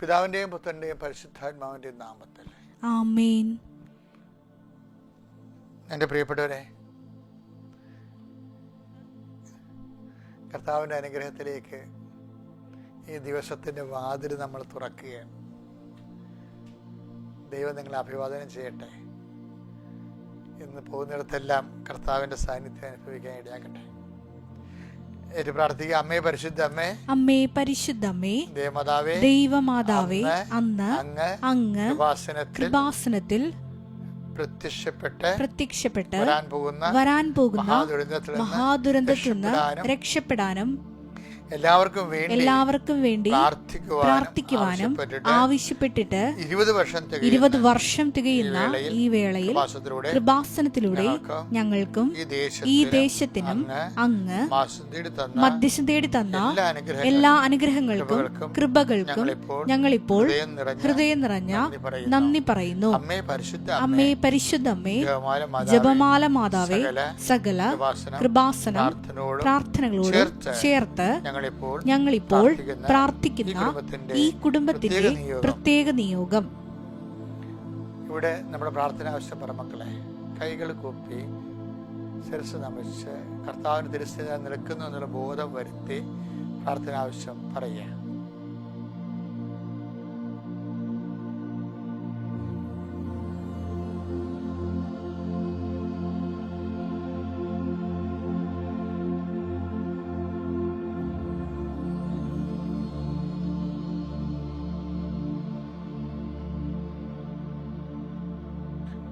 പിതാവിന്റെയും പുത്രന്റെയും പരിശുദ്ധാത്മാവിന്റെയും നാമത്തിൽ. ആമേൻ. എന്റെ പ്രിയപ്പെട്ടവരെ കർത്താവിന്റെ അനുഗ്രഹത്തിലേക്ക് ഈ ദിവസത്തിന്റെ വാതിൽ നമ്മൾ തുറക്കുകയാണ്. ദൈവം നിങ്ങളെ അഭിവാദനം ചെയ്യട്ടെ. ഇന്ന് പോകുന്നിടത്തെല്ലാം കർത്താവിന്റെ സാന്നിധ്യം അനുഭവിക്കാൻ ഇടയാക്കട്ടെ. ഏറ്റു പ്രാർത്ഥിക്കുക. അമ്മേ പരിശുദ്ധ അമ്മേ പരിശുദ്ധമ്മേ. ദേവമാതാവേ. ദൈവമാതാവേ അന്ന് അങ്ങ് അങ്ങ് കൃപാസനത്തിൽ പ്രത്യക്ഷപ്പെട്ട് പ്രത്യക്ഷപ്പെട്ട് വരാൻ പോകുന്ന വരാൻ പോകുന്ന മഹാദുരന്തത്തിൽ നിന്ന് രക്ഷപ്പെടാനും എല്ലാവർക്കും വേണ്ടി എല്ലാവർക്കും വേണ്ടി പ്രാർത്ഥിക്കുവാനും ആവശ്യപ്പെട്ടിട്ട് ഇരുപത് വർഷം തികയുന്ന ഇരുപത് വർഷം തികയുന്ന ഈ വേളയിൽ കൃപാസനത്തിലൂടെ ഞങ്ങൾക്കും ഈ ദേശത്തിനും അങ്ങ് മധ്യസ്ഥം തേടി തന്ന എല്ലാ അനുഗ്രഹങ്ങൾക്കും കൃപകൾക്കും ഞങ്ങളിപ്പോൾ ഹൃദയം നിറഞ്ഞ നന്ദി പറയുന്നു. അമ്മേ പരിശുദ്ധ അമ്മേ പരിശുദ്ധമ്മേ ജപമാല മാതാവേ, സകല കൃപാസന പ്രാർത്ഥനകളോട് ചേർത്ത് ഞങ്ങളിപ്പോൾ പ്രാർത്ഥിക്കുന്ന പ്രാർത്ഥിക്കുന്ന ഈ കുടുംബത്തിന്റെ ഈ കുടുംബത്തിന്റെ പ്രത്യേക നിയോഗം. ഇവിടെ നമ്മുടെ പ്രാർത്ഥന ആവശ്യപ്പെട്ട മക്കളെ കൈകൾ കൂപ്പി ശിരസ് നമിച്ച് കർത്താവിന് തിരുസ്ഥിതി നിൽക്കുന്നു എന്നുള്ള ബോധം വരുത്തി പ്രാർത്ഥന ആവശ്യം പറയുക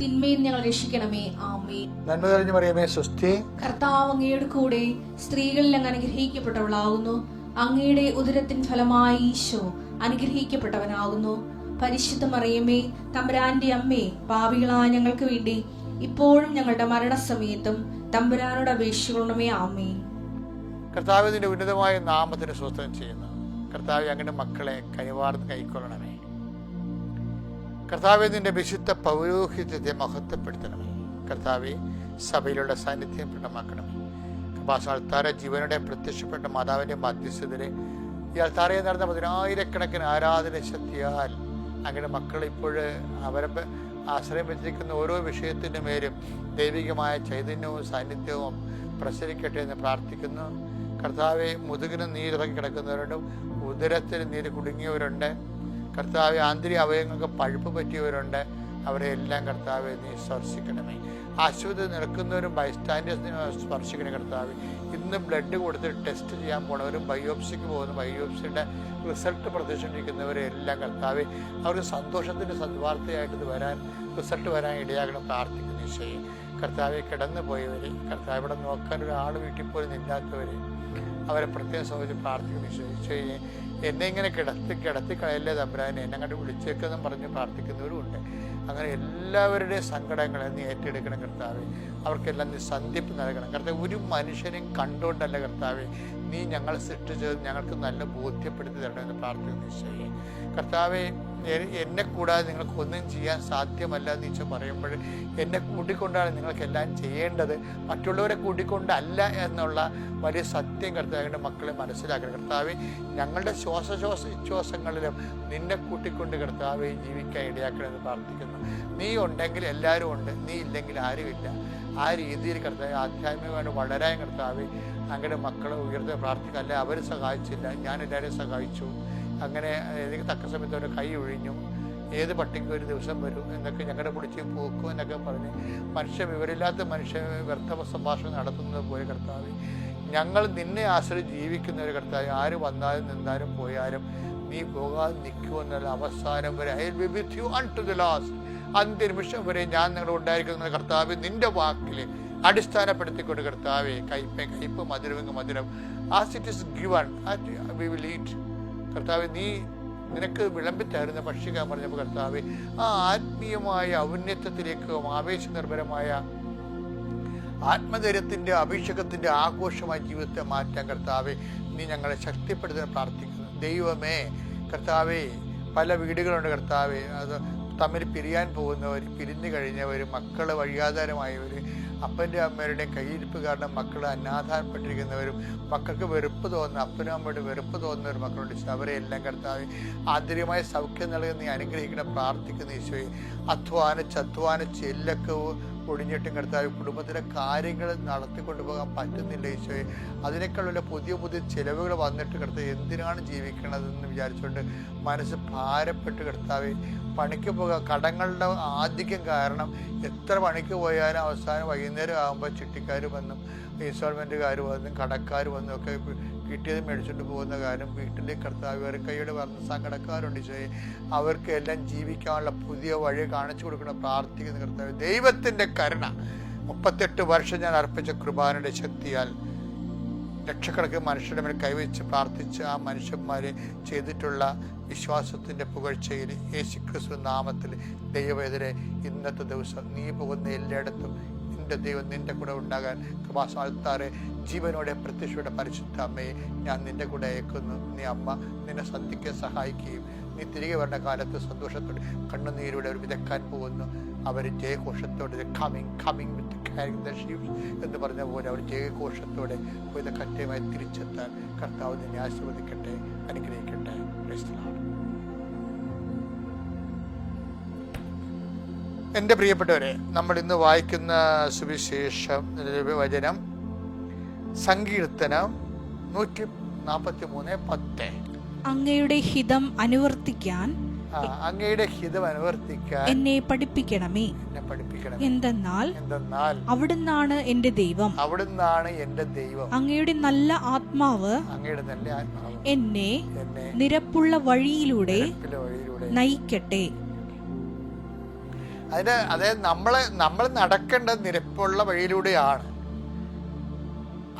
തിന്മയിൽ ഞങ്ങൾ രക്ഷിക്കണമേ. ആമേ നന്മ തെളിഞ്ഞു പറയുമേ സ്വസ്തി. കർത്താവ് അങ്ങയുടെ കൂടെ സ്ത്രീകളിൽ അങ്ങ് അനുഗ്രഹിക്കപ്പെട്ടവളാകുന്നു അങ്ങയുടെ ഉദരത്തിൻ ഫലമായി ഈശോ അനുഗ്രഹിക്കപ്പെട്ടവനാകുന്നു പരിശുദ്ധ മറിയമേ തമ്പുരാന്റെ അമ്മേ പാപികളായ ഞങ്ങൾക്ക് വേണ്ടി ഇപ്പോഴും ഞങ്ങളുടെ മരണസമയത്തും തമ്പുരാനോട് അപേക്ഷിക്കണമേ. ആമേ കർത്താവിന്റെ ഉന്നതമായ നാമത്തിന് സ്വസ്ഥം ചെയ്യുന്നു. കർത്താവ് അങ്ങയുടെ മക്കളെ കൈവാർന്ന് കൈക്കൊള്ളണമേ. കർത്താവ് നിന്റെ വിശുദ്ധ പൗരോഹിത്യത്തെ മഹത്വപ്പെടുത്തണമേ കർത്താവെ സഭയിലുള്ള സാന്നിധ്യം പ്രകടമാക്കണമേ കൃപാസന അൾത്താര ജീവനുടെ പ്രത്യക്ഷപ്പെട്ട മാതാവിന്റെ മധ്യസ്ഥതരെ ഈ അൾത്താരയെ നടന്ന പതിനായിരക്കണക്കിന് ആരാധന ശക്തിയാൽ അങ്ങനെ മക്കൾ ഇപ്പോൾ അവരെ ആശ്രയം വെച്ചിരിക്കുന്ന ഓരോ വിഷയത്തിന്റെ മേലും ദൈവികമായ ചൈതന്യവും സാന്നിധ്യവും പ്രസരിക്കട്ടെ എന്ന് പ്രാർത്ഥിക്കുന്നു. കർത്താവെ മുതുകിന് നീരിറങ്ങി കിടക്കുന്നവരുണ്ട് ഉദരത്തിന് നീര് കുടുങ്ങിയവരുണ്ട്. കർത്താവെ ആന്തരിക അവയവങ്ങൾക്ക് പഴുപ്പ് പറ്റിയവരുണ്ട്. അവരെ എല്ലാം കർത്താവ് നീ സ്പർശിക്കണമേ. ആശുപത്രി നിൽക്കുന്നവരും ബൈസ്റ്റാൻഡേഴ്സിനെ സ്പർശിക്കണേ കർത്താവ്. ഇന്ന് ബ്ലഡ് കൊടുത്ത് ടെസ്റ്റ് ചെയ്യാൻ പോണവരും ബയോപ്സിക്ക് പോകുന്ന ബയോപ്സിയുടെ റിസൾട്ട് പ്രതീക്ഷിച്ചിരിക്കുന്നവരെ എല്ലാം കർത്താവ്. അവർക്ക് സന്തോഷത്തിന്റെ സദ്വാർത്തയായിട്ട് വരാൻ റിസൾട്ട് വരാൻ ഇടയാകണം പ്രാർത്ഥിക്കുന്ന ഈശോയെ. കർത്താവെ കിടന്നു പോയവരെ കർത്താവ് ഇവിടെ നോക്കാൻ ഒരാൾ വീട്ടിൽ പോലും ഇല്ലാത്തവരെ അവരെ പ്രത്യേകം സൗകര്യം പ്രാർത്ഥിക്കുന്നു ഈശോയെ. എന്നെ ഇങ്ങനെ കിടത്തി കിടത്തി കളയല്ലേ തമ്പുരാനെ? എന്നെ അങ്ങോട്ട് വിളിച്ചേക്കെന്നും പറഞ്ഞ് പ്രാർത്ഥിക്കുന്നവരുമുണ്ട് അങ്ങനെ എല്ലാവരുടെയും സങ്കടങ്ങളെ നീ ഏറ്റെടുക്കണം കർത്താവെ. അവർക്കെല്ലാം നീ സന്ധിപ്പ് നൽകണം. കർത്താവ് ഒരു മനുഷ്യനെയും കണ്ടുകൊണ്ടല്ല കർത്താവെ നീ ഞങ്ങളെ സൃഷ്ടിച്ചത് ഞങ്ങൾക്ക് നല്ല ബോധ്യപ്പെടുത്തി തരണമെന്ന് പ്രാർത്ഥിക്കുന്നു കർത്താവെ എന്നെ കൂടാതെ നിങ്ങൾക്ക് ഒന്നും ചെയ്യാൻ സാധ്യമല്ല എന്ന് ഈശോ പറയുമ്പോൾ എന്നെ കൂട്ടിക്കൊണ്ടാണ് നിങ്ങൾക്ക് എല്ലാം ചെയ്യേണ്ടത്. മറ്റുള്ളവരെ കൂട്ടിക്കൊണ്ടല്ല എന്നുള്ള വലിയ സത്യം കർത്താവിന്റെ മക്കളെ മനസ്സിലാക്കണം. കർത്താവ് ഞങ്ങളുടെ ശ്വാസശ്വാസ വിശ്വാസങ്ങളിലും നിന്നെ കൂട്ടിക്കൊണ്ട് കർത്താവെ ജീവിക്കാൻ ഇടയാക്കണമെന്ന് പ്രാർത്ഥിക്കുന്നു. നീ ഉണ്ടെങ്കിൽ എല്ലാവരും ഉണ്ട് നീ ഇല്ലെങ്കിൽ ആരുമില്ല ആ രീതിയിൽ കർത്താവ് ആധ്യാത്മികമായിട്ട് വളരാൻ കർത്താവ് അങ്ങനെ മക്കളെ ഉയർത്തി പ്രാർത്ഥിക്കുക. അല്ലെ അവർ സഹായിച്ചില്ല. ഞാൻ എല്ലാവരെയും സഹായിച്ചു. അങ്ങനെ എനിക്ക് തക്ക സമയത്ത് അവരുടെ കൈ ഒഴിഞ്ഞു. ഏത് പട്ടിക്ക് ഒരു ദിവസം വരും എന്നൊക്കെ ഞങ്ങളുടെ കുടിച്ച് പോക്കും എന്നൊക്കെ പറഞ്ഞ് മനുഷ്യ വിവരമില്ലാത്ത മനുഷ്യ വ്യർത്ഥ സംഭാഷണം നടത്തുന്നത് പോലെ കർത്താവ് ഞങ്ങൾ നിന്നെ ആശ്രയിച്ച് ജീവിക്കുന്ന ഒരു കർത്താവ് ആര് വന്നാലും നിന്നാലും പോയാലും നീ പോകാതെ നിൽക്കുമെന്നുള്ള അവസാനം വരെ I will with you unto the last അന്ത്യ നിമിഷം വരെ ഞാൻ നിങ്ങളുടെ ഉണ്ടായിരിക്കുന്ന കർത്താവ് നിന്റെ വാക്കിൽ അടിസ്ഥാനപ്പെടുത്തിക്കൊണ്ട് കർത്താവെ കയ്പ കയ്പ് മധുരമെങ്കിൽ മധുരം. As it is given we will eat കർത്താവ് നീ നിനക്ക് വിളമ്പിച്ചായിരുന്ന പക്ഷിക പറഞ്ഞപ്പോൾ കർത്താവ് ആ ആത്മീയമായ ഔന്നത്യത്തിലേക്കും ആവേശനിർഭരമായ ആത്മധൈര്യത്തിന്റെ അഭിഷേകത്തിന്റെ ആഘോഷമായ ജീവിതത്തെ മാറ്റാൻ കർത്താവെ നീ ഞങ്ങളെ ശക്തിപ്പെടുത്താൻ പ്രാർത്ഥിക്കുന്നു. ദൈവമേ കർത്താവേ പല വീടുകളുണ്ട് കർത്താവെ. അത് തമ്മിൽ പിരിയാൻ പോകുന്നവർ പിരിഞ്ഞു കഴിഞ്ഞവർ മക്കൾ വഴിയാധാരമായവർ അപ്പന്റെ അമ്മയുടെയും കയ്യിരിപ്പ് കാരണം മക്കൾ അനാഥാരപ്പെട്ടിരിക്കുന്നവരും മക്കൾക്ക് വെറുപ്പ് തോന്നുന്ന അപ്പനും അമ്മയുടെ വെറുപ്പ് തോന്നുന്നവരും മക്കളുണ്ട് ഈശോ. അവരെ എല്ലാം കർത്താവ് ആന്തരികമായ സൗഖ്യം നൽകുന്ന അനുഗ്രഹിക്കണം പ്രാർത്ഥിക്കുന്ന ഈശോയെ അധ്വാനിച്ച് അധ്വാനിച്ച് എല്ലൊക്കെ ഒടിഞ്ഞിട്ടും കർത്താവ് കുടുംബത്തിലെ കാര്യങ്ങൾ നടത്തിക്കൊണ്ടു പോകാൻ പറ്റുന്നില്ല ഈശോയെ. അതിനേക്കാളുള്ള പുതിയ പുതിയ ചിലവുകൾ വന്നിട്ട് കർത്താവ് എന്തിനാണ് ജീവിക്കണതെന്ന് വിചാരിച്ചുകൊണ്ട് മനസ്സ് ഭാരപ്പെട്ട് കർത്താവ് പണിക്ക് പോകാൻ കടങ്ങളുടെ ആധിക്യം കാരണം എത്ര പണിക്ക് പോയാലും അവസാനം വൈകുന്നേരം ആകുമ്പോൾ ചിട്ടിക്കാർ വന്നും ഇൻസ്റ്റാൾമെന്റുകാർ വന്നും കടക്കാർ വന്നും ഒക്കെ കിട്ടിയത് മേടിച്ചുകൊണ്ട് പോകുന്ന കാര്യം വീട്ടിലെ കർത്താവ് കൈയുടെ വന്ന് സങ്കടക്കാരുണ്ട് ചെയ്യും അവർക്ക് എല്ലാം ജീവിക്കാനുള്ള പുതിയ വഴി കാണിച്ചു കൊടുക്കണം പ്രാർത്ഥിക്കുന്ന കർത്താവ് ദൈവത്തിന്റെ കരുണ. മുപ്പത്തെട്ട് വർഷം ഞാൻ അർപ്പിച്ച കുർബാനയുടെ ശക്തിയാൽ ലക്ഷക്കണക്കിന് മനുഷ്യരുടെ മേൽ കൈവച്ച് പ്രാർത്ഥിച്ച ആ മനുഷ്യന്മാരെ ചെയ്തിട്ടുള്ള വിശ്വാസത്തിന്റെ പുകഴ്ചയിൽ യേശുക്രിസ്തു നാമത്തിൽ ദൈവമെതിരെ ഇന്നത്തെ ദിവസം നീ പോകുന്ന എല്ലായിടത്തും നിന്റെ ദൈവം നിന്റെ കൂടെ ഉണ്ടാകാൻ കൃപാസാൽത്താറെ ജീവനോടെ പ്രത്യക്ഷയുടെ പരിശുദ്ധ അമ്മയെ ഞാൻ നിന്റെ കൂടെ അയക്കുന്നു നീ അമ്മ നിന്നെ സന്ധിക്കാൻ സഹായിക്കുകയും നീ തിരികെ വരുന്ന കാലത്ത് സന്തോഷത്തോടെ കണ്ണുനീരോടെ അവർ വിതക്കാൻ പോകുന്നു. അവർ ജയഘോഷത്തോടെ coming coming with carrying the sheeps എന്ന് പറഞ്ഞ പോലെ അവർ ജയഘോഷത്തോടെ കറ്റയുമായി തിരിച്ചെത്താൻ കർത്താവ് നിന്നെ ആശീർവദിക്കട്ടെ അനുഗ്രഹിക്കട്ടെ. Praise എന്റെ പ്രിയപ്പെട്ടവരെ നമ്മൾ ഇന്ന് വായിക്കുന്ന സുവിശേഷം വചനം സങ്കീർത്തനം നൂറ്റി നാൽപ്പത്തി മൂന്ന് പത്ത്. അങ്ങയുടെ ഹിതം അനുവർത്തിക്കാൻ അങ്ങയുടെ ഹിതം അനുവർത്തിക്കാൻ എന്നെ പഠിപ്പിക്കണമേ. എന്നെ പഠിപ്പിക്കണം എന്തെന്നാൽ എന്തെന്നാൽ അവിടുന്നാണ് എന്റെ ദൈവം. അവിടുന്നാണ് എന്റെ ദൈവം. അങ്ങയുടെ നല്ല ആത്മാവ് അങ്ങയുടെ നല്ല ആത്മാവ് എന്നെ എന്നെ നിരപ്പുള്ള വഴിയിലൂടെ നയിക്കട്ടെ. അതിന് അതായത് നമ്മൾ നമ്മൾ നടക്കേണ്ട നിരപ്പുള്ള വഴിയിലൂടെയാണ്.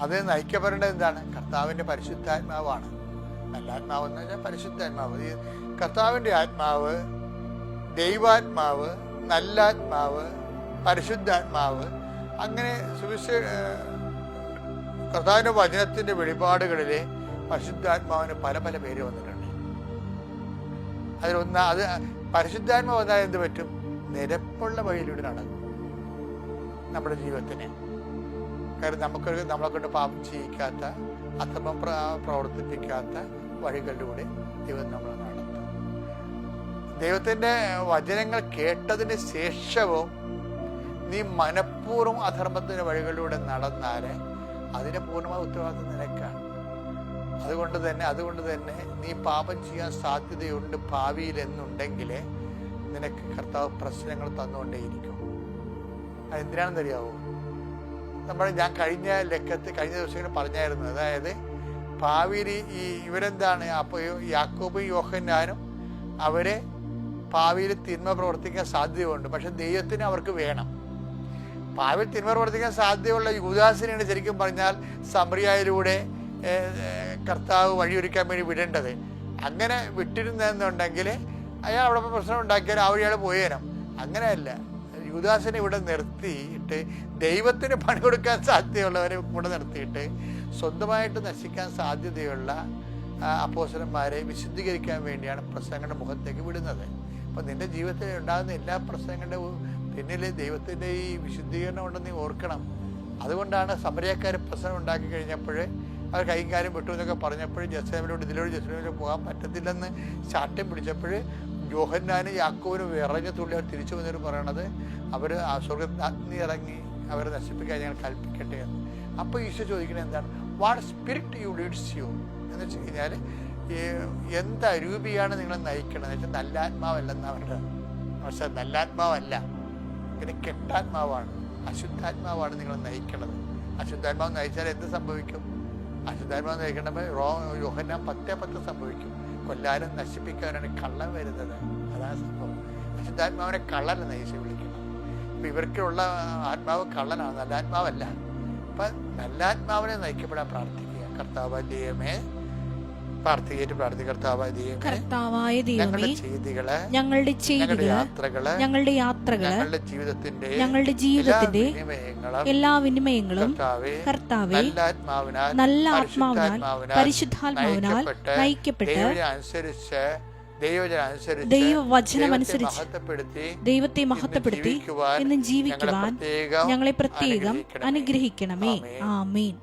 അത് നയിക്കപ്പെടേണ്ടത് എന്താണ്? കർത്താവിന്റെ പരിശുദ്ധാത്മാവാണ്. നല്ല ആത്മാവ് എന്ന് വെച്ചാൽ പരിശുദ്ധാത്മാവ്. ഈ കർത്താവിന്റെ ആത്മാവ് ദൈവാത്മാവ് നല്ലാത്മാവ് പരിശുദ്ധാത്മാവ് അങ്ങനെ സുവിശേ കർത്താവിന്റെ വചനത്തിന്റെ വെളിപാടുകളിൽ പരിശുദ്ധാത്മാവിന് പല പല പേര് വന്നിട്ടുണ്ട്. അതിലൊന്ന് അത് പരിശുദ്ധാത്മാവ് വന്നാൽ എന്ത് പറ്റും? നിരപ്പുള്ള വഴിയിലൂടെ നടക്കും നമ്മുടെ ജീവിതത്തിന്. കാര്യം നമുക്കൊരു നമ്മളെ കൊണ്ട് പാപം ചെയ്യിക്കാത്ത അധമം പ്ര പ്രവർത്തിപ്പിക്കാത്ത വഴികളിലൂടെ ദൈവം നമ്മൾ നടത്തും. ദൈവത്തിന്റെ വചനങ്ങൾ കേട്ടതിന് ശേഷവും നീ മനഃപൂർവം അധർമ്മത്തിന്റെ വഴികളിലൂടെ നടന്നാൽ അതിന് പൂർണമായ ഉത്തരവാദിത്വം നിനക്കാണ്. അതുകൊണ്ട് തന്നെ അതുകൊണ്ട് തന്നെ നീ പാപം ചെയ്യാൻ സാധ്യതയുണ്ട് ഭാവിയിൽ എന്നുണ്ടെങ്കിൽ നിനക്ക് കർത്താവ് പ്രശ്നങ്ങൾ തന്നുകൊണ്ടേയിരിക്കും. അതെന്തിനാണെന്ന് അറിയാവോ നമ്മൾ ഞാൻ കഴിഞ്ഞ ലക്കത്ത് കഴിഞ്ഞ ദിവസങ്ങളിൽ പറഞ്ഞായിരുന്നു. അതായത് ഭാവിയിൽ ഈ- ഇവരെന്താണ്? അപ്പോൾ യാക്കോബും യോഹന്നാനും അവരെ ഭാവിയിൽ തിന്മ പ്രവർത്തിക്കാൻ സാധ്യതയുണ്ട്. പക്ഷെ ദൈവത്തിന് അവർക്ക് വേണം. ഭാവിയിൽ തിന്മ പ്രവർത്തിക്കാൻ സാധ്യതയുള്ള യുദാസിനെയാണ് ശരിക്കും പറഞ്ഞാൽ സമറിയായിലൂടെ കർത്താവ് വഴിയൊരുക്കാൻ വേണ്ടി വിടേണ്ടത്. അങ്ങനെ വിട്ടിരുന്നെന്നുണ്ടെങ്കിൽ അയാൾ അവിടെ പ്രശ്നം ഉണ്ടാക്കിയാൽ ആ വഴിയാൾ പോയേനം അങ്ങനെയല്ല. യുദാസിനെ ഇവിടെ നിർത്തിയിട്ട് ദൈവത്തിന് പണി കൊടുക്കാൻ സാധ്യതയുള്ളവരെ കൂടെ നിർത്തിയിട്ട് സ്വന്തമായിട്ട് നശിക്കാൻ സാധ്യതയുള്ള അപ്പോസരന്മാരെ വിശുദ്ധീകരിക്കാൻ വേണ്ടിയാണ് പ്രസംഗങ്ങളുടെ മുഖത്തേക്ക് വിടുന്നത്. അപ്പം നിന്റെ ജീവിതത്തിൽ ഉണ്ടാകുന്ന എല്ലാ പ്രസംഗങ്ങളുടെ പിന്നിൽ ദൈവത്തിന്റെ ഈ വിശുദ്ധീകരണം ഉണ്ടെന്ന് നീ ഓർക്കണം. അതുകൊണ്ടാണ് സമരക്കാർ പ്രശ്നം ഉണ്ടാക്കി കഴിഞ്ഞപ്പോൾ അവർ കൈകാര്യം വിട്ടു എന്നൊക്കെ പറഞ്ഞപ്പോൾ ജസ്ലേമിലോട്ട് ഇതിലൂടെ ജസ്ലേമിലോട്ട് പോകാൻ പറ്റത്തില്ലെന്ന് ചാട്ടം പിടിച്ചപ്പോൾ യോഹന്നാനും യാക്കോവിനും ഇറങ്ങി തുള്ളി അവർ തിരിച്ചു വന്നിട്ട് പറയണത് അവർ ആ സ്വർഗത്തിൽ അഗ്നി ഇറങ്ങി അവരെ നശിപ്പിക്കാൻ ഞങ്ങൾ കൽപ്പിക്കട്ടെ എന്ന്. അപ്പോൾ ഈശോ ചോദിക്കുന്നത് എന്താണ്? What spirit you leads you എന്ന് വെച്ച് കഴിഞ്ഞാൽ എന്ത് അരൂപിയാണ് നിങ്ങളെ നയിക്കണത്? എന്ന് വെച്ചാൽ നല്ല ആത്മാവല്ലെന്ന് അവരുടെ പക്ഷേ നല്ല ആത്മാവല്ല പിന്നെ കെട്ടാത്മാവാണ്. അശുദ്ധാത്മാവാണ് നിങ്ങളെ നയിക്കണത്. അശുദ്ധാത്മാവ് നയിച്ചാൽ എന്ത് സംഭവിക്കും? അശുദ്ധാത്മാവ് നയിക്കണപ്പോൾ റോ യോഹന്നാൻ പത്തേ പത്ത് സംഭവിക്കും. കൊല്ലാനും നശിപ്പിക്കാനാണ് കള്ളൻ വരുന്നത്. അതാ സംഭവം. വിശുദ്ധാത്മാവിനെ കള്ളനെന്ന് യേശു വിളിക്കണം അപ്പം ഇവർക്കുള്ള ആത്മാവ് കള്ളനാണ്. നല്ല ആത്മാവല്ല അപ്പം നല്ല ആത്മാവിനെ നയിക്കപ്പെടാൻ പ്രാർത്ഥിക്കുക. കർത്താവ് ദൈവമേ പ്രാർത്ഥിക്കേറ്റ് കർത്താവായ ഞങ്ങളുടെ ദൈവമേ ചെയ്തികൾ ഞങ്ങളുടെ ചെയ്തികൾ യാത്രകൾ ഞങ്ങളുടെ യാത്രകൾ ഞങ്ങളുടെ ജീവിതത്തിന്റെ ഞങ്ങളുടെ ജീവിതത്തിന്റെ എല്ലാ വിനിമയങ്ങളും കർത്താവേ നല്ല ആത്മാവിനാൽ പരിശുദ്ധാത്മാവിനാൽ നയിക്കപ്പെട്ട് ദൈവവചനമനുസരിച്ച് അനുസരിച്ച് ദൈവജനം അനുസരിച്ച് ദൈവത്തെ മഹത്വപ്പെടുത്തി എന്നും ജീവിക്കുവാൻ ഞങ്ങളെ പ്രത്യേകം അനുഗ്രഹിക്കണമേ. ആമേൻ.